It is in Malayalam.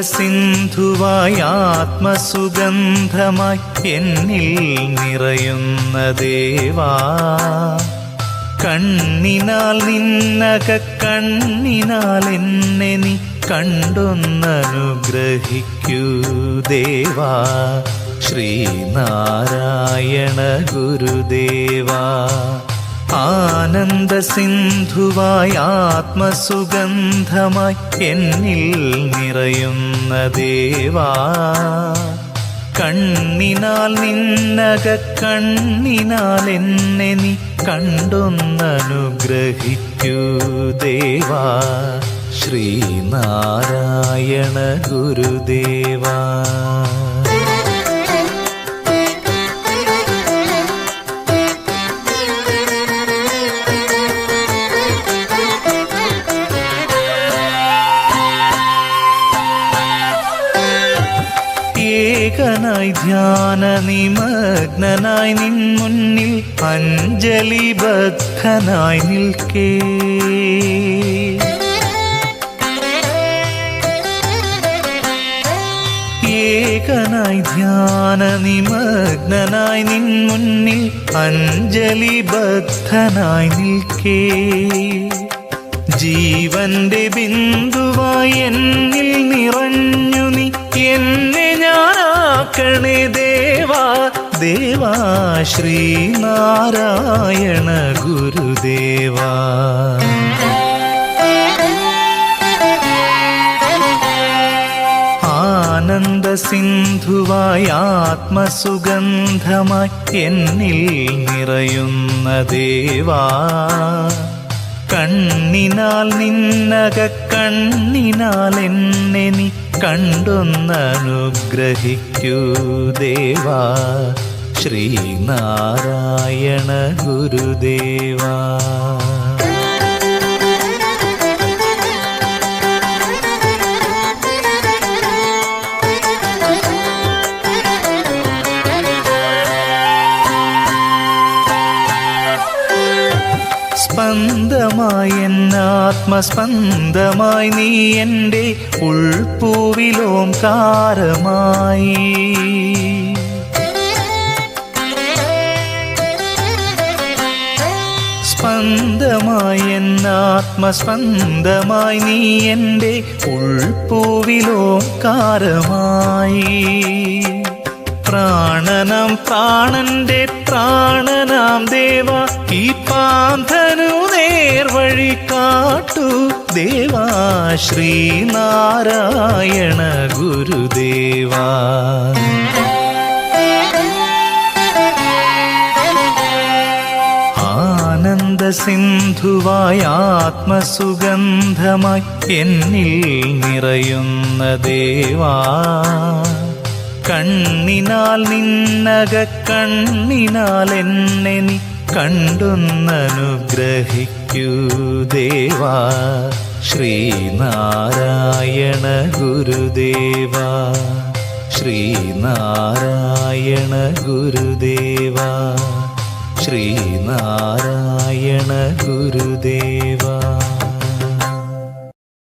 സിന്ധുവായി ആത്മസുഗന്ധമായി എന്നിൽ നിറയുന്ന ദേവാ. കണ്ണിനാൽ നിന്നക കണ്ണിനാൽ എന്നെ നീ കണ്ടൊന്നനുഗ്രഹിക്കൂ ദേവാ. ശ്രീനാരായണ ഗുരുദേവാ. ആനന്ദ സിന്ധുവായി ആത്മസുഗന്ധമായി എന്നിൽ നിറയുന്ന ദേവാ. കണ്ണിനാൽ നിന്നക കണ്ണിനാൽ എന്നെ നീ കണ്ടൊന്നനുഗ്രഹിക്കൂ ദേവാ. ശ്രീനാരായണ ഗുരുദേവാ. ഏകനായി ധ്യാന നിമഗ്നായി നിൻ മുന്നിൽ അഞ്ജലി ബദ്ധനായി നിൽക്കേ. ഏകനായി ധ്യാന നിമഗ്നായി നിൻ മുന്നിൽ അഞ്ജലി ബദ്ധനായി നിൽക്കേ. ജീവന്റെ ബിന്ദുവായി എന്നിൽ നിറഞ്ഞു നീ എന്നെ ഞാനാക്കണേ ദേവാ ദേവാ ശ്രീനാരായണ ഗുരുദേവാ. ആനന്ദ സിന്ധുവായി ആത്മസുഗന്ധമായി എന്നിൽ നിറയുന്ന ദേവാ. കണ്ണിനാൽ നിന്നക കണ്ണിനാൽ എന്നെ നീ കണ്ടൊന്നനുഗ്രഹിക്കൂ ദേവാ. ശ്രീനാരായണ ഗുരുദേവാ. സ്പന്ദമായി എന്നാത്മസ്പന്ദമായി നീ എന്റെ ഉൾപ്പൂവിലോം കാരമായി. സ്പന്ദമായി എന്നാത്മസ്പന്ദമായി നീ എന്റെ ഉൾപ്പൂവിലോം കാരമായി. പ്രാണനം പ്രാണന്റെ പ്രാണനാം ദേവ ഈ നേർവഴി കാട്ടു ദേവാ ശ്രീനാരായണ ഗുരുദേവാ. സിന്ധുവായി ആത്മസുഗന്ധമായി എന്നിൽ നിറയുന്ന ദേവാ. കണ്ണിനാൽ നിന്നക കണ്ണിനാൽ എന്നെ നീ കണ്ടൊന്നനുഗ്രഹിക്കൂ ദേവാ. ശ്രീനാരായണ ഗുരുദേവാ. ശ്രീനാരായണ ഗുരുദേവാ. ശ്രീനാരായണ ഗുരുദേവാ